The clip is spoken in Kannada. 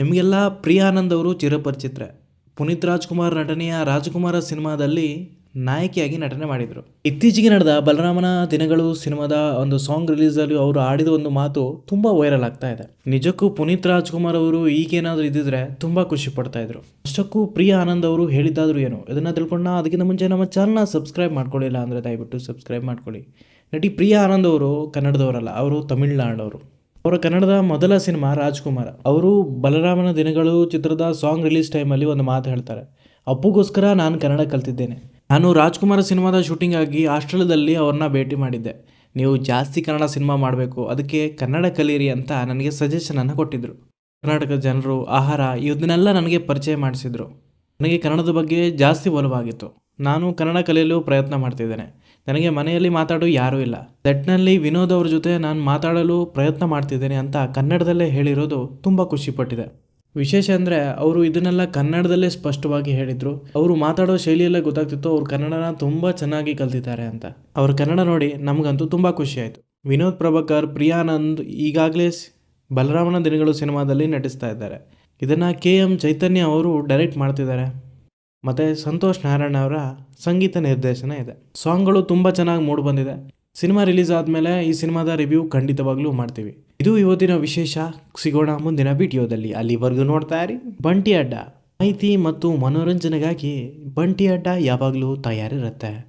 ನಿಮಗೆಲ್ಲ ಪ್ರಿಯಾನಂದ್ ಅವರು ಚಿರಪರಿಚಿತ್ರೆ. ಪುನೀತ್ ರಾಜ್ಕುಮಾರ್ ನಟನೆಯ ರಾಜಕುಮಾರ ಸಿನಿಮಾದಲ್ಲಿ ನಾಯಕಿಯಾಗಿ ನಟನೆ ಮಾಡಿದರು. ಇತ್ತೀಚೆಗೆ ನಡೆದ ಬಲರಾಮನ ದಿನಗಳು ಸಿನಿಮಾದ ಒಂದು ಸಾಂಗ್ ರಿಲೀಸಲ್ಲಿ ಅವರು ಆಡಿದ ಒಂದು ಮಾತು ತುಂಬ ವೈರಲ್ ಆಗ್ತಾ ಇದೆ. ನಿಜಕ್ಕೂ ಪುನೀತ್ ರಾಜ್ಕುಮಾರ್ ಅವರು ಈಗೇನಾದರೂ ಇದ್ದಿದ್ರೆ ತುಂಬ ಖುಷಿ ಪಡ್ತಾ ಇದ್ರು. ಅಷ್ಟಕ್ಕೂ ಪ್ರಿಯ ಆನಂದ್ ಅವರು ಹೇಳಿದ್ದಾದ್ರು ಏನು? ಇದನ್ನು ತಿಳ್ಕೊಂಡ ಅದಕ್ಕಿಂತ ಮುಂಚೆ ನಮ್ಮ ಚಾನಲ್ನ ಸಬ್ಸ್ಕ್ರೈಬ್ ಮಾಡ್ಕೊಳ್ಳಿಲ್ಲ ಅಂದರೆ ದಯವಿಟ್ಟು ಸಬ್ಸ್ಕ್ರೈಬ್ ಮಾಡ್ಕೊಳ್ಳಿ. ನಟಿ ಪ್ರಿಯ ಆನಂದ್ ಅವರು ಕನ್ನಡದವರಲ್ಲ, ಅವರು ತಮಿಳ್ನಾಡವರು. ಅವರ ಕನ್ನಡದ ಮೊದಲ ಸಿನಿಮಾ ರಾಜ್ಕುಮಾರ್. ಅವರು ಬಲರಾಮನ ದಿನಗಳು ಚಿತ್ರದ ಸಾಂಗ್ ರಿಲೀಸ್ ಟೈಮಲ್ಲಿ ಒಂದು ಮಾತು ಹೇಳ್ತಾರೆ, ಅಪ್ಪುಗೋಸ್ಕರ ನಾನು ಕನ್ನಡ ಕಲ್ತಿದ್ದೇನೆ. ನಾನು ರಾಜ್ಕುಮಾರ ಸಿನಿಮಾದ ಶೂಟಿಂಗ್ ಆಗಿ ಆಸ್ಟ್ರೇಲಿಯಾದಲ್ಲಿ ಅವ್ರನ್ನ ಭೇಟಿ ಮಾಡಿದ್ದೆ. ನೀವು ಜಾಸ್ತಿ ಕನ್ನಡ ಸಿನಿಮಾ ಮಾಡಬೇಕು, ಅದಕ್ಕೆ ಕನ್ನಡ ಕಲೀರಿ ಅಂತ ನನಗೆ ಸಜೆಷನನ್ನು ಕೊಟ್ಟಿದ್ದರು ಕರ್ನಾಟಕದ ಜನರು, ಆಹಾರ ಇದನ್ನೆಲ್ಲ ನನಗೆ ಪರಿಚಯ ಮಾಡಿಸಿದ್ರು. ನನಗೆ ಕನ್ನಡದ ಬಗ್ಗೆ ಜಾಸ್ತಿ ಒಲವಾಗಿತ್ತು. ನಾನು ಕನ್ನಡ ಕಲಿಯಲು ಪ್ರಯತ್ನ ಮಾಡ್ತಿದ್ದೇನೆ. ನನಗೆ ಮನೆಯಲ್ಲಿ ಮಾತಾಡೋ ಯಾರೂ ಇಲ್ಲ. ದಟ್ನಲ್ಲಿ ವಿನೋದ್ ಅವ್ರ ಜೊತೆ ನಾನು ಮಾತಾಡಲು ಪ್ರಯತ್ನ ಮಾಡ್ತಿದ್ದೇನೆ ಅಂತ ಕನ್ನಡದಲ್ಲೇ ಹೇಳಿರೋದು ತುಂಬ ಖುಷಿಪಟ್ಟಿದೆ. ವಿಶೇಷ ಅಂದರೆ ಅವರು ಇದನ್ನೆಲ್ಲ ಕನ್ನಡದಲ್ಲೇ ಸ್ಪಷ್ಟವಾಗಿ ಹೇಳಿದರು. ಅವರು ಮಾತಾಡೋ ಶೈಲಿಯಲ್ಲೇ ಗೊತ್ತಾಗ್ತಿತ್ತು. ಅವ್ರು ಕನ್ನಡನ ತುಂಬ ಚೆನ್ನಾಗಿ ಕಲ್ತಿದ್ದಾರೆ ಅಂತ. ಅವ್ರ ಕನ್ನಡ ನೋಡಿ ನಮಗಂತೂ ತುಂಬ ಖುಷಿಯಾಯಿತು ವಿನೋದ್ ಪ್ರಭಾಕರ್, ಪ್ರಿಯಾನಂದ್ ಈಗಾಗಲೇ ಬಲರಾಮನ ದಿನಗಳು ಸಿನಿಮಾದಲ್ಲಿ ನಟಿಸ್ತಾ ಇದ್ದಾರೆ. ಇದನ್ನು ಕೆ ಎಂ ಚೈತನ್ಯ ಅವರು ಡೈರೆಕ್ಟ್ ಮಾಡ್ತಿದ್ದಾರೆ. ಮತ್ತು ಸಂತೋಷ್ ನಾರಾಯಣ ಅವರ ಸಂಗೀತ ನಿರ್ದೇಶನ ಇದೆ. ಸಾಂಗ್ಗಳು ತುಂಬ ಚೆನ್ನಾಗಿ ಮೂಡಿ ಬಂದಿದೆ. ಸಿನಿಮಾ ರಿಲೀಸ್ ಆದಮೇಲೆ ಈ ಸಿನಿಮಾದ ರಿವ್ಯೂ ಖಂಡಿತವಾಗ್ಲೂ ಮಾಡ್ತೀವಿ. ಇದು ಇವತ್ತಿನ ವಿಶೇಷ. ಸಿಗೋಣ ಮುಂದಿನ ವಿಡಿಯೋದಲ್ಲಿ. ಅಲ್ಲಿವರೆಗೂ ನೋಡ್ತಾ ಇರಿ. ಬಂಟಿ ಅಡ್ಡ. ಮಾಹಿತಿ ಮತ್ತು ಮನೋರಂಜನೆಗಾಗಿ ಬಂಟಿ ಅಡ್ಡ ಯಾವಾಗಲೂ ತಯಾರಿರುತ್ತೆ.